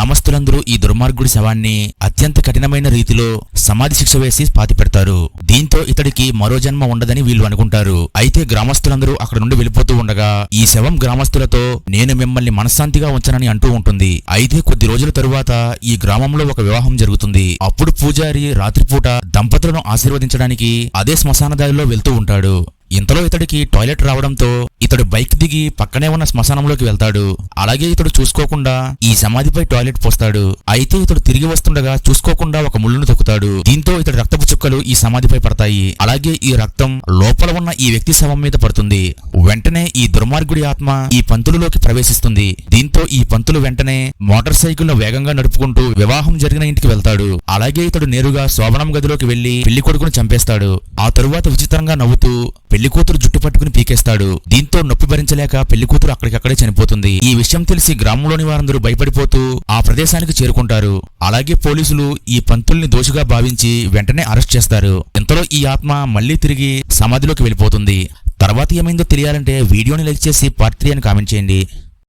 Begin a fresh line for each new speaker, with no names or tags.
గ్రామస్తులందరూ ఈ దుర్మార్గుడి శవాన్ని అత్యంత కఠినమైన రీతిలో సమాధి శిక్ష వేసి పాతిపెడతారు దీంతో ఇతడికి మరో జన్మ ఉండదని వీళ్ళు అనుకుంటారు. అయితే గ్రామస్తులందరూ అక్కడ నుండి వెళ్ళిపోతూ ఉండగా ఈ శవం గ్రామస్తులతో నేను మిమ్మల్ని మనశ్శాంతిగా ఉంచనని అంటూ ఉంటుంది. అయితే కొద్ది రోజుల తరువాత ఈ గ్రామంలో ఒక వివాహం జరుగుతుంది. అప్పుడు పూజారి రాత్రిపూట దంపతులను ఆశీర్వదించడానికి అదే శ్మశానదారిలో వెళ్తూ ఉంటాడు. ఇంతలో ఇతడికి టాయిలెట్ రావడంతో ఇతడు బైక్ దిగి పక్కనే ఉన్న శ్మశానంలోకి వెళ్తాడు. అలాగే ఇతడు చూసుకోకుండా ఈ సమాధిపై టాయిలెట్ పోస్తాడు. అయితే ఇతడు తిరిగి వస్తుండగా చూసుకోకుండా ఒక ముళ్ళును తొక్కుతాడు దీంతో ఇతడు రక్తపు చుక్కలు ఈ సమాధిపై పడతాయి. అలాగే ఈ రక్తం లోపల ఉన్న ఈ వ్యక్తి శవం మీద పడుతుంది. వెంటనే ఈ దుర్మార్గుడి ఆత్మ ఈ పంతులులోకి ప్రవేశిస్తుంది. దీంతో ఈ పంతులు వెంటనే మోటార్ సైకిల్ వేగంగా నడుపుకుంటూ వివాహం జరిగిన ఇంటికి వెళ్తాడు. అలాగే ఇతడు నేరుగా శోభనం గదిలోకి వెళ్ళి పెళ్ళి కొడుకును చంపేస్తాడు. ఆ తరువాత విచిత్రంగా నవ్వుతూ పెళ్ళి కూతురు జుట్టు పట్టుకుని పీకేస్తాడు. దీంతో నొప్పి భరించలేక పెళ్ళి కూతురు అక్కడికక్కడే చనిపోతుంది. ఈ విషయం తెలిసి గ్రామంలోని వారందరూ భయపడిపోతూ ఆ ప్రదేశానికి చేరుకుంటారు. అలాగే పోలీసులు ఈ పంతుల్ని దోషిగా భావించి వెంటనే అరెస్ట్ చేస్తారు. ఇంతలో ఈ ఆత్మ మళ్ళీ తిరిగి సమాధిలోకి వెళ్ళిపోతుంది. తర్వాత ఏమైందో తెలియాలంటే వీడియోని లైక్ చేసి పార్ట్ త్రీ అని కామెంట్ చేయండి.